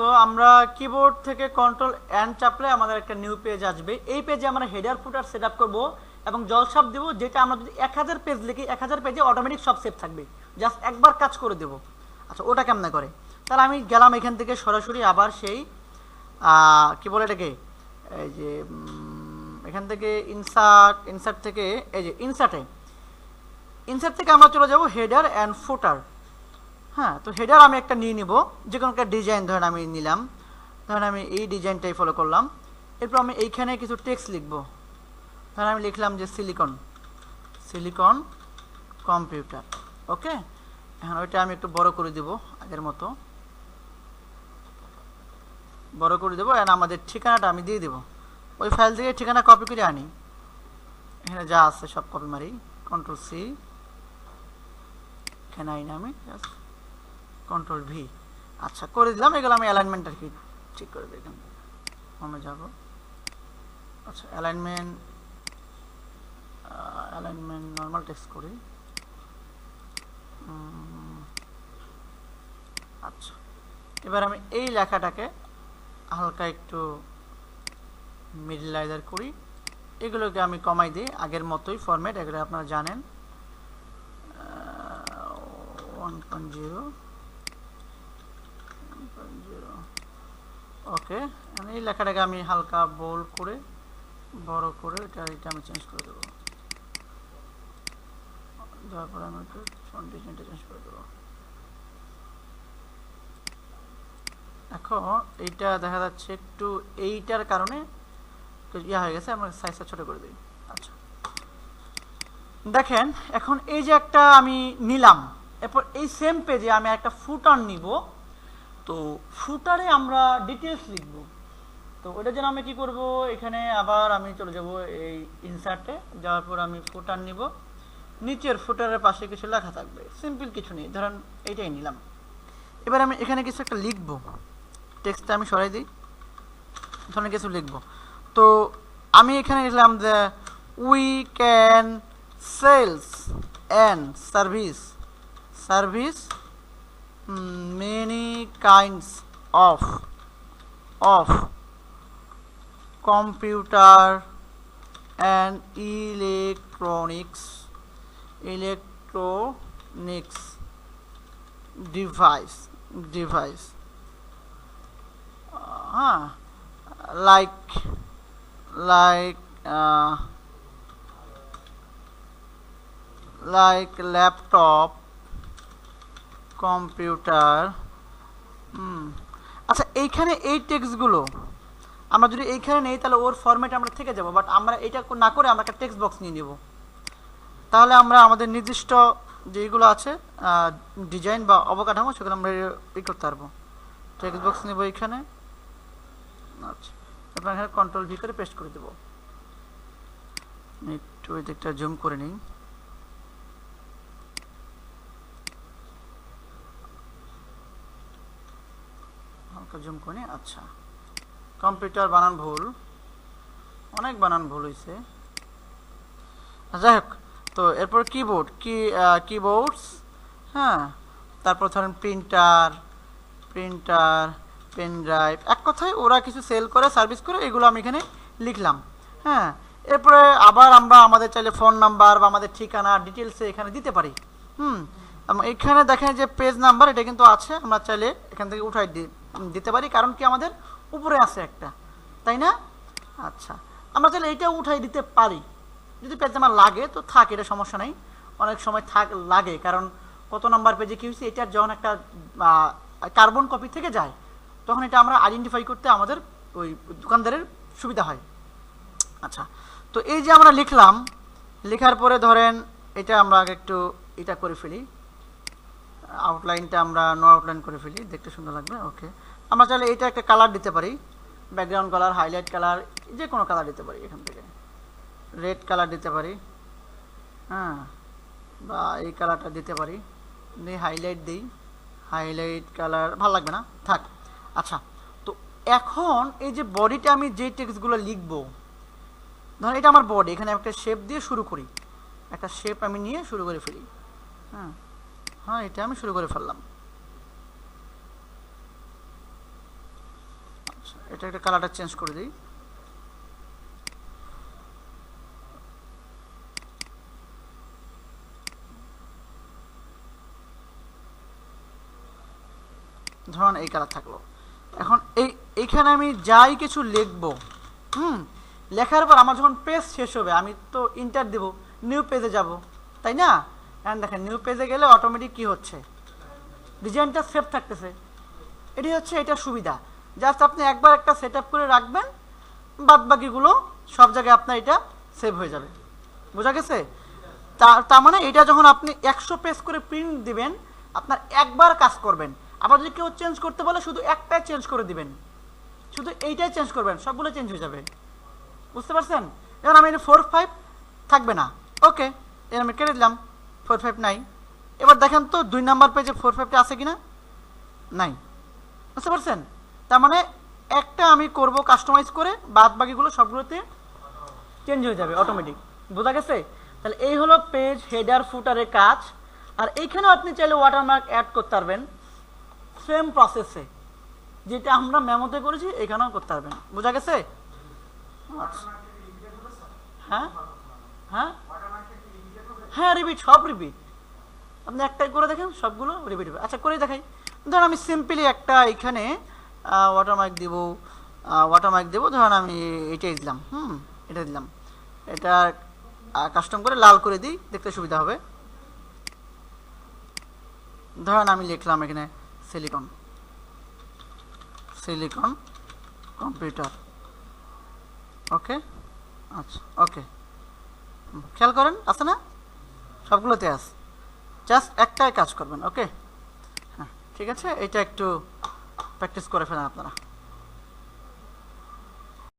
So আমরা keyboard থেকে control and চাপলে আমাদের একটা নিউ পেজ আসবে। এই পেজে আমরা হেডার ফুটার সেট আপ করব এবং জলসাপ দেবো, যেটা আমরা যদি এক হাজার পেজ লিখি, এক হাজার পেজে অটোমেটিক সব সেভ থাকবে। জাস্ট একবার কাজ করে দেবো। আচ্ছা ওটা কেমনে করে? তাহলে আমি গেলাম এখান থেকে সরাসরি আবার সেই কি বলে এটাকে? এই যে এখান থেকে ইনসার্ট ইনসার্ট থেকে, এই যে ইনসার্টে ইনসার্ট থেকে আমরা চলে যাব হেডার অ্যান্ড ফুটার হ্যাঁ তো হেডার আমি একটা নিয়ে নিব। যে কোনো একটা ডিজাইন ধরেন আমি নিলাম। ধরেন আমি এই ডিজাইনটাই ফলো করলাম। এরপর আমি এইখানে কিছু টেক্সট লিখব। ধরেন আমি লিখলাম যে সিলিকন সিলিকন কম্পিউটার ওকে এখন ওইটা আমি একটু বড় করে দিব আগের মতো। বড় করে দেবো আর আমাদের ঠিকানাটা আমি দিয়ে দেবো। ওই ফাইল থেকে ঠিকানা কপি করে আনি। এখানে যা আছে সব কপি মারি। কন্ট্রোল সি এখানে আইনি আমি কন্ট্রোল ভি আচ্ছা করে দিলাম, এগুলো আমি অ্যালাইনমেন্ট আর কি ঠিক করে থেকে হোমে যাব। আচ্ছা অ্যালাইনমেন্ট অ্যালাইনমেন্ট নর্মাল টেক্সট করি। আচ্ছা এবার আমি এই লেখাটাকে হালকা একটু মিডলাইজার করি। এগুলোকে আমি কমাই দিই, আগের মতোই ফরম্যাট এগুলো আপনারা জানেন। ওয়ান পয়েন্ট জিরো ওকে মানে এই লেখাটাকে আমি হালকা বোল্ড করে, বড় করে এটা এটা আমি চেঞ্জ করে দেবো। দেওয়ার পরে আমি একটু চেঞ্জ করে দেবো। এখন এইটা দেখা যাচ্ছে একটু এইটার কারণে ইয়া হয়ে গেছে, আমরা সাইজটা ছোট করে দিই। আচ্ছা। দেখেন, এখন এই যে একটা আমি নিলাম, এরপর এই সেম পেজে আমি একটা ফুটার নিব। তো ফুটারে আমরা ডিটেলস লিখব। তো ওটার জন্য আমি কি করব? এখানে আবার আমি চলে যাব এই ইনসার্টে যাওয়ার পর আমি ফুটার নিব। নিচের ফুটারের পাশে কিছু লেখা থাকবে। সিম্পল কিছু নেই। ধরেন এইটাই নিলাম। এবার আমি এখানে কিছু একটা লিখব। টেক্সটটা আমি সরাই দিই। ধরেন কিছু লিখব। তো আমি এখানে লিখলাম যে we can sales and service service many kinds of of computer and electronics electronics device device. Uh, like like uh, like laptop computer. আচ্ছা এইখানে এই টেক্সটগুলো, আমরা যদি এইখানে নেই, তাহলে ওর ফরম্যাটে আমরা থেকে যাব বাট আমরা এটা না করে আমরা একটা টেক্সট বক্স নিয়ে নেব। তাহলে আমরা আমাদের নির্দিষ্ট যেগুলো আছে ডিজাইন বা অবকাঠামো, সেগুলো আমরা ই করতে পারব। টেক্সট বক্স নেব এখানে আচ্ছা তারপর এখানে কন্ট্রোল ভি করে পেস্ট করে দেবো। একটু ওই দিকটা জুম করে নিই। হালকা জুম করে আচ্ছা। কম্পিউটার বানান ভুল। অনেক বানান ভুল হয়েছে যাই হোক। তো এরপর কিবোর্ড কি কিবোর্ডস হ্যাঁ? তারপর ধরেন প্রিন্টার প্রিন্টার পেন ড্রাইভ এক কথায় ওরা কিছু সেল করে সার্ভিস করে, এগুলো আমি এখানে লিখলাম। হ্যাঁ? এরপরে আবার আমরা আমাদের চাইলে ফোন নাম্বার বা আমাদের ঠিকানা ডিটেলসে এখানে দিতে পারি। হুম? এখানে দেখেন যে পেজ নাম্বার এটা কিন্তু আছে। আমরা চাইলে এখান থেকে উঠাই দি- দিতে পারি, কারণ কি আমাদের উপরে আছে একটা, তাই না? আচ্ছা আমরা চাইলে এটা উঠাই দিতে পারি। যদি পেজ নাম্বার লাগে, তো থাক, এটা সমস্যা নেই। অনেক সময় থাক, লাগে, কারণ কত নাম্বার পেজে কী হয়েছে এটার যখন একটা কার্বন কপি থেকে যায়, তখন এটা আমরা আইডেন্টিফাই করতে আমাদের ওই দোকানদারের সুবিধা হয়। আচ্ছা তো এই যে আমরা লিখলাম, লেখার পরে ধরেন, এটা আমরা একটু এটা করে ফেলি। আউটলাইনটা আমরা নো আউটলাইন করে ফেলি, দেখতে সুন্দর লাগবে ওকে আমরা চাইলে এটা একটা কালার দিতে পারি ব্যাকগ্রাউন্ড কালার হাইলাইট কালার যে কোনো কালার দিতে পারি এখান থেকে। রেড কালার দিতে পারি হ্যাঁ বা এই কালারটা দিতে পারি। দিয়ে হাইলাইট দিই হাইলাইট কালার ভালো লাগবে না? থাক আচ্ছা তো এখন এই যে বডিটা আমি যে টেক্সটগুলো লিখব ধরুন এটা আমার বডি এখানে একটা শেপ দিয়ে শুরু করি। একটা শেপ আমি নিয়ে শুরু করে ফেলি হ্যাঁ। হ্যাঁ এটা আমি শুরু করে ফেললাম। আচ্ছা এটা একটা কালারটা চেঞ্জ করে দিই। ধরুন এই কালার থাকল। এখন এই, এইখানে আমি যাই কিছু লিখব, হুম? লেখার পর আমার যখন পেজ শেষ হবে, আমি তো ইন্টার দেব নিউ পেজে যাব, তাই না? এখন দেখেন নিউ পেজে গেলে অটোমেটিক কি হচ্ছে? ডিজাইনটা সেভ থাকতেছে। এটি হচ্ছে এটা সুবিধা। জাস্ট আপনি একবার একটা সেট করে রাখবেন বাদ বাকিগুলো সব জায়গায় আপনার এটা সেভ হয়ে যাবে। বোঝা গেছে? তার মানে এটা যখন আপনি একশো পেজ করে প্রিন্ট দিবেন, আপনার একবার কাজ করবেন। আবার যদি কেউ চেঞ্জ করতে বলে, শুধু একটাই চেঞ্জ করে দিবেন। শুধু এইটাই চেঞ্জ করবেন, সবগুলো চেঞ্জ হয়ে যাবে। বুঝতে পারছেন? যেমন আমি এটা ফোর ফাইভ থাকবে না। ওকে এর আমি কেটে দিলাম। ফোর ফাইভ নাই। এবার দেখেন তো দুই নাম্বার পেজে ফোর ফাইভটা আছে কিনা? নাই। বুঝতে পারছেন? তার মানে একটা আমি করব কাস্টমাইজ করে, বাদ বাকিগুলো সবগুলোতে চেঞ্জ হয়ে যাবে অটোমেটিক বোঝা গেছে? তাহলে এই হলো পেজ হেডার ফুটারের কাজ। আর এইখানেও আপনি চাইলে ওয়াটারমার্ক অ্যাড করতে পারবেন। সেম প্রসেসে যেটা আমরা মেমোতে করেছি, এখানেও করতে পারবেন। বোঝা গেছে। হ্যাঁ? হ্যাঁ? হ্যাঁ রিপিট সব রিপিট আপনি একটাই করে দেখেন, সবগুলো রিপিট হবে। আচ্ছা করে দেখাই। ধরুন আমি সিম্পলি একটা এখানে ওয়াটারমার্ক দিব ওয়াটারমার্ক দেবো, ধরুন আমি এটাই দিলাম, হুম, এটা দিলাম। এটা কাস্টম করে লাল করে দিই, দেখতে সুবিধা হবে। ধরুন আমি লিখলাম এখানে সিলিকন সিলিকন কম্পিউটার ওকে আচ্ছা ওকে খেয়াল করেন, আছে না? সবগুলোতে আছে জাস্ট একটাই কাজ করবেন ওকে হ্যাঁ ঠিক আছে? এটা একটু প্র্যাকটিস করে ফেলেন আপনারা।